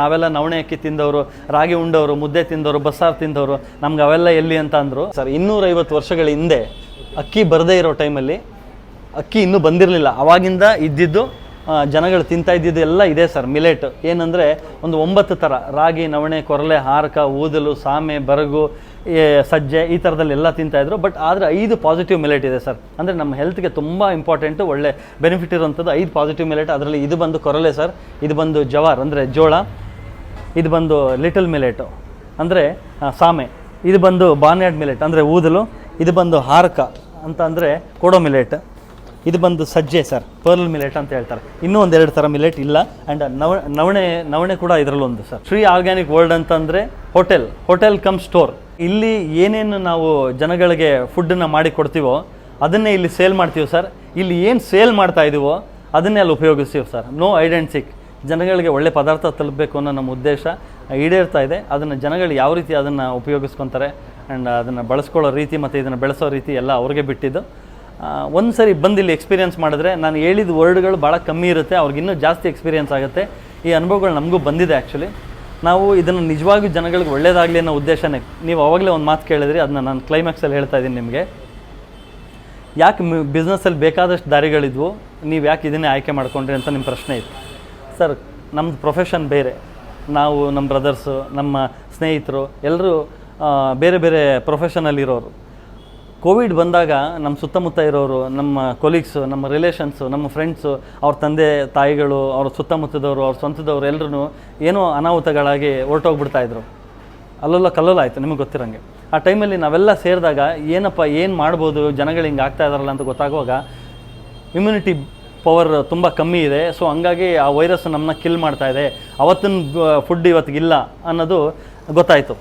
ನಾವೆಲ್ಲ ನವಣೆ ಅಕ್ಕಿ ತಿಂದವರು, ರಾಗಿ ಉಂಡವರು, ಮುದ್ದೆ ತಿಂದವರು, ಬಸ್ಸಾರು ತಿಂದವರು, ನಮ್ಗೆ ಅವೆಲ್ಲ ಎಲ್ಲಿ ಅಂತ ಅಂದರು, ಸರ್, ಇನ್ನೂರೈವತ್ತು ವರ್ಷಗಳ ಹಿಂದೆ ಅಕ್ಕಿ ಬರದೇ ಇರೋ ಟೈಮಲ್ಲಿ ಅಕ್ಕಿ ಇನ್ನೂ ಬಂದಿರಲಿಲ್ಲ. ಅವಾಗಿಂದ ಇದ್ದಿದ್ದು ಜನಗಳು ತಿಂತಾ ಇದ್ದಿದ್ದು ಎಲ್ಲ ಇದೆ, ಸರ್, ಮಿಲೆಟ್. ಏನಂದರೆ, ಒಂದು ಒಂಬತ್ತು ಥರ, ರಾಗಿ, ನವಣೆ, ಕೊರಲೆ, ಹಾರಕ, ಊದಲು, ಸಾಮೆ, ಬರಗು ಸಜ್ಜೆ ಈ ಥರದಲ್ಲಿ ಎಲ್ಲ ತಿಂತಾಯಿದ್ರು ಬಟ್ ಆದರೆ ಐದು ಪಾಸಿಟಿವ್ ಮಿಲೆಟ್ ಇದೆ ಸರ್. ಅಂದರೆ ನಮ್ಮ ಹೆಲ್ತ್ಗೆ ತುಂಬ ಇಂಪಾರ್ಟೆಂಟು ಒಳ್ಳೆ ಬೆನಿಫಿಟ್ ಇರುವಂಥದ್ದು ಐದು ಪಾಸಿಟಿವ್ ಮಿಲೆಟ್ ಅದರಲ್ಲಿ ಇದು ಬಂದು ಕೊರಲೆ ಸರ್, ಇದು ಬಂದು ಜವಾರ್, ಅಂದರೆ ಜೋಳ, ಇದು ಬಂದು ಲಿಟಲ್ ಮಿಲೆಟು ಅಂದರೆ ಸಾಮೆ, ಇದು ಬಂದು ಬಾನ್ಯಾಡ್ ಮಿಲೆಟ್ ಅಂದರೆ ಊದಲು, ಇದು ಬಂದು ಹಾರಕ, ಅಂತ ಅಂದರೆ ಕೊಡೋ ಮಿಲೆಟ್ ಇದು ಬಂದು ಸಜ್ಜೆ, ಸರ್. ಪರ್ಲ್ ಮಿಲೆಟ್ ಅಂತ ಹೇಳ್ತಾರೆ. ಇನ್ನೂ ಎರಡು ಥರ ಮಿಲೆಟ್ ಇಲ್ಲ. ಆ್ಯಂಡ್ ನವ, ನವಣೆ ನವಣೆ ಕೂಡ ಇದರಲ್ಲೊಂದು, ಸರ್. ಶ್ರೀ ಆರ್ಗ್ಯಾನಿಕ್ ವರ್ಲ್ಡ್ ಅಂತಂದರೆ ಹೋಟೆಲ್ ಹೋಟೆಲ್ ಕಮ್ ಸ್ಟೋರ್ ಇಲ್ಲಿ ಏನೇನು ನಾವು ಜನಗಳಿಗೆ ಫುಡ್ಡನ್ನು ಮಾಡಿ ಕೊಡ್ತೀವೋ ಅದನ್ನೇ ಇಲ್ಲಿ ಸೇಲ್ ಮಾಡ್ತೀವಿ, ಸರ್. ಇಲ್ಲಿ ಏನು ಸೇಲ್ ಮಾಡ್ತಾ ಇದೀವೋ, ಅದನ್ನೇ ಅಲ್ಲಿ ಉಪಯೋಗಿಸ್ತೀವಿ, ಸರ್. ನೋ ಐಡೆಂಟಿಕ್ ಜನಗಳಿಗೆ ಒಳ್ಳೆ ಪದಾರ್ಥ ತಲುಪಬೇಕು ಅನ್ನೋ ನಮ್ಮ ಉದ್ದೇಶ ಈಡೇರ್ತಾ ಇದೆ. ಅದನ್ನು ಜನಗಳು ಯಾವ ರೀತಿ ಅದನ್ನು ಉಪಯೋಗಿಸ್ಕೊತಾರೆ ಆ್ಯಂಡ್ ಅದನ್ನು ಬಳಸ್ಕೊಳ್ಳೋ ರೀತಿ ಮತ್ತು ಇದನ್ನು ಬೆಳೆಸೋ ರೀತಿ ಎಲ್ಲ ಅವ್ರಿಗೆ ಬಿಟ್ಟಿದ್ದು. ಒಂದು ಸರಿ ಬಂದು ಇಲ್ಲಿ ಎಕ್ಸ್ಪೀರಿಯೆನ್ಸ್ ಮಾಡಿದ್ರೆ ನಾನು ಹೇಳಿದ ವರ್ಡ್ಗಳು ಭಾಳ ಕಮ್ಮಿ ಇರುತ್ತೆ, ಅವ್ರಿಗೆ ಇನ್ನೂ ಜಾಸ್ತಿ ಎಕ್ಸ್ಪೀರಿಯೆನ್ಸ್ ಆಗುತ್ತೆ. ಈ ಅನುಭವಗಳು ನಮಗೂ ಬಂದಿದೆ ಆ್ಯಕ್ಚುಲಿ ನಾವು ಇದನ್ನು ನಿಜವಾಗಿಯೂ ಜನಗಳಿಗೆ ಒಳ್ಳೇದಾಗಲಿ ಅನ್ನೋ ಉದ್ದೇಶನೇ. ನೀವು ಅವಾಗಲೇ ಒಂದು ಮಾತು ಕೇಳಿದ್ರಿ ಅದನ್ನ ನಾನು ಕ್ಲೈಮ್ಯಾಕ್ಸಲ್ಲಿ ಹೇಳ್ತಾ ಇದ್ದೀನಿ ನಿಮಗೆ. ಯಾಕೆ ಬಿಸ್ನೆಸ್ಸಲ್ಲಿ ಬೇಕಾದಷ್ಟು ದಾರಿಗಳಿದ್ವು, ನೀವು ಯಾಕೆ ಇದನ್ನೇ ಆಯ್ಕೆ ಮಾಡ್ಕೊಂಡ್ರಿ ಅಂತ ನಿಮ್ಮ ಪ್ರಶ್ನೆ ಇತ್ತು. ಸರ್ ನಮ್ಮದು ಪ್ರೊಫೆಷನ್ ಬೇರೆ. ನಾವು ನಮ್ಮ ಬ್ರದರ್ಸು ನಮ್ಮ ಸ್ನೇಹಿತರು ಎಲ್ಲರೂ ಬೇರೆ ಬೇರೆ ಪ್ರೊಫೆಷನಲ್ಲಿರೋರು ಕೋವಿಡ್ ಬಂದಾಗ ನಮ್ಮ ಸುತ್ತಮುತ್ತ ಇರೋರು, ನಮ್ಮ ಕೊಲೀಗ್ಸು ನಮ್ಮ ರಿಲೇಷನ್ಸು ನಮ್ಮ ಫ್ರೆಂಡ್ಸು ಅವ್ರ ತಂದೆ, ತಾಯಿಗಳು, ಅವ್ರ ಸುತ್ತಮುತ್ತದವರು, ಅವ್ರ ಸ್ವಂತದವರು ಎಲ್ಲರೂ ಏನೋ ಅನಾಹುತಗಳಾಗಿ ಹೊರಟೋಗ್ಬಿಡ್ತಾಯಿದ್ರು ಅಲ್ಲೆಲ್ಲ ಕಲ್ಲಲ್ಲ ಆಯಿತು ನಿಮಗೆ ಗೊತ್ತಿರಂಗೆ. ಆ ಟೈಮಲ್ಲಿ ನಾವೆಲ್ಲ ಸೇರಿದಾಗ ಏನಪ್ಪ, ಏನು ಮಾಡ್ಬೋದು, ಜನಗಳು ಹಿಂಗೆ ಆಗ್ತಾ ಇದಾರಲ್ಲ ಅಂತ ಗೊತ್ತಾಗುವಾಗ ಇಮ್ಯುನಿಟಿ ಪವರ್ ತುಂಬ ಕಮ್ಮಿ ಇದೆ. ಸೊ ಹಂಗಾಗಿ ಆ ವೈರಸ್ ನಮ್ಮನ್ನ ಕಿಲ್ ಮಾಡ್ತಾ ಇದೆ. ಅವತ್ತಿನ ಫುಡ್ ಇವತ್ತಿಗಿಲ್ಲ ಅನ್ನೋದು ಗೊತ್ತಾಯಿತು.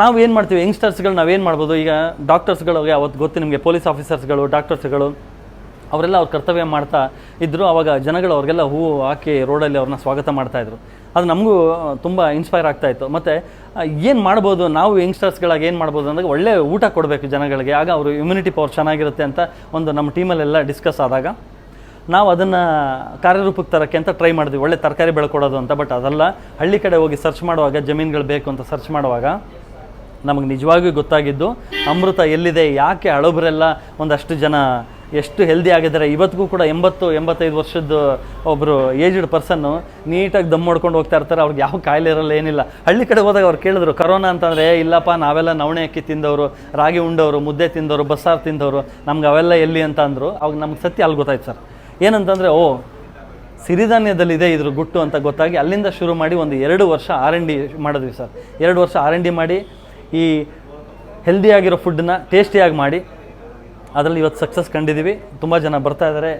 ನಾವು ಏನು ಮಾಡ್ತೀವಿ? ಯಂಗ್ಸ್ಟರ್ಸ್ಗಳು ನಾವೇನು ಮಾಡ್ಬೋದು? ಈಗ ಡಾಕ್ಟರ್ಸ್ಗಳಿಗೆ ಅವತ್ತು ಗೊತ್ತು ನಿಮಗೆ ಪೊಲೀಸ್ ಆಫೀಸರ್ಸ್ಗಳು ಡಾಕ್ಟರ್ಸ್ಗಳು ಅವರೆಲ್ಲ ಅವ್ರ ಕರ್ತವ್ಯ ಮಾಡ್ತಾ ಇದ್ದರು ಅವಾಗ ಜನಗಳು ಅವ್ರಿಗೆಲ್ಲ ಹೂವು ಹಾಕಿ ರೋಡಲ್ಲಿ ಅವ್ರನ್ನ ಸ್ವಾಗತ ಮಾಡ್ತಾಯಿದ್ರು ಅದು ನಮಗೂ ತುಂಬ ಇನ್ಸ್ಪೈರ್ ಆಗ್ತಾಯಿತ್ತು ಮತ್ತು ಏನು ಮಾಡ್ಬೋದು? ನಾವು ಯಂಗ್ಸ್ಟರ್ಸ್ಗಳಾಗಿ ಏನು ಮಾಡ್ಬೋದು ಅಂದಾಗ ಒಳ್ಳೆ ಊಟ ಕೊಡಬೇಕು ಜನಗಳಿಗೆ. ಆಗ ಅವರು ಇಮ್ಯುನಿಟಿ ಪವರ್ ಚೆನ್ನಾಗಿರುತ್ತೆ ಅಂತ ಒಂದು ನಮ್ಮ ಟೀಮಲ್ಲೆಲ್ಲ ಡಿಸ್ಕಸ್ ಆದಾಗ ನಾವು ಅದನ್ನು ಕಾರ್ಯರೂಪಕ್ಕೆ ತರೋಕ್ಕೆ ಅಂತ ಟ್ರೈ ಮಾಡಿದ್ವಿ. ಒಳ್ಳೆ ತರಕಾರಿ ಬೆಳ್ಕೊಡೋದು ಅಂತ. ಬಟ್ ಅದೆಲ್ಲ ಹಳ್ಳಿ ಕಡೆ ಹೋಗಿ ಸರ್ಚ್ ಮಾಡುವಾಗ, ಜಮೀನುಗಳು ಬೇಕು ಅಂತ ಸರ್ಚ್ ಮಾಡುವಾಗ ನಮಗೆ ನಿಜವಾಗಿಯೂ ಗೊತ್ತಾಗಿದ್ದು, ಅಮೃತ ಎಲ್ಲಿದೆ, ಯಾಕೆ ಹಳಬರೆಲ್ಲ ಒಂದಷ್ಟು ಜನ ಎಷ್ಟು ಹೆಲ್ದಿ ಆಗಿದ್ದಾರೆ. ಇವತ್ತಿಗೂ ಕೂಡ ಎಂಬತ್ತು, ಎಂಬತ್ತೈದು ವರ್ಷದ ಒಬ್ಬರು ಏಜ್ಡ್ ಪರ್ಸನ್ನು ನೀಟಾಗಿ ದಮ್ ಮಾಡ್ಕೊಂಡು ಹೋಗ್ತಾ ಇರ್ತಾರೆ. ಅವ್ರಿಗೆ ಯಾವ ಕಾಯಿಲೆ ಇರಲ್ಲ, ಏನಿಲ್ಲ. ಹಳ್ಳಿ ಕಡೆ ಹೋದಾಗ ಅವ್ರು ಕೇಳಿದ್ರು, ಕರೋನಾ ಅಂತಂದರೆ, ಇಲ್ಲಪ್ಪ, ನಾವೆಲ್ಲ ನವಣೆ ಅಕ್ಕಿ ತಿಂದವರು, ರಾಗಿ ಉಂಡವರು, ಮುದ್ದೆ ತಿಂದವರು, ಬಸ್ಸಾರು ತಿಂದವರು, ನಮ್ಗೆ ಅವೆಲ್ಲ ಎಲ್ಲಿ ಅಂತ ಅಂದರು, ಅವಾಗ ನಮ್ಗೆ ಸತ್ಯ ಅಲ್ಲಿ ಗೊತ್ತಾಯ್ತು ಸರ್. ಏನಂತಂದರೆ, ಓ, ಸಿರಿಧಾನ್ಯದಲ್ಲಿದೆ ಇದ್ರ ಗುಟ್ಟು ಅಂತ ಗೊತ್ತಾಗಿ ಅಲ್ಲಿಂದ ಶುರು ಮಾಡಿ ಒಂದು ಎರಡು ವರ್ಷ ಆರ್ ಎನ್ ಡಿ ಮಾಡಿದ್ವಿ ಸರ್. ಎರಡು ವರ್ಷ ಆರ್ ಎನ್ ಡಿ ಮಾಡಿ ಈ ಹೆಲ್ದಿಯಾಗಿರೋ ಫುಡ್ಡನ್ನ ಟೇಸ್ಟಿಯಾಗಿ ಮಾಡಿ. ಅದರಲ್ಲಿ ಇವತ್ತು ಸಕ್ಸಸ್ ಕಂಡಿದ್ದೀವಿ ತುಂಬ ಜನ ಬರ್ತಾ ಇದ್ದಾರೆ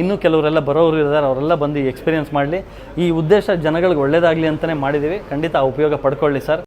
ಇನ್ನೂ ಕೆಲವರೆಲ್ಲ ಬರೋರು ಇದ್ದಾರೆ ಅವರೆಲ್ಲ ಬಂದು ಎಕ್ಸ್ಪೀರಿಯೆನ್ಸ್ ಮಾಡಲಿ. ಈ ಉದ್ದೇಶ ಜನಗಳಿಗೆ ಒಳ್ಳೇದಾಗಲಿ ಅಂತಲೇ ಮಾಡಿದ್ದೀವಿ ಖಂಡಿತ ಉಪಯೋಗ ಪಡ್ಕೊಳ್ಳಿ ಸರ್.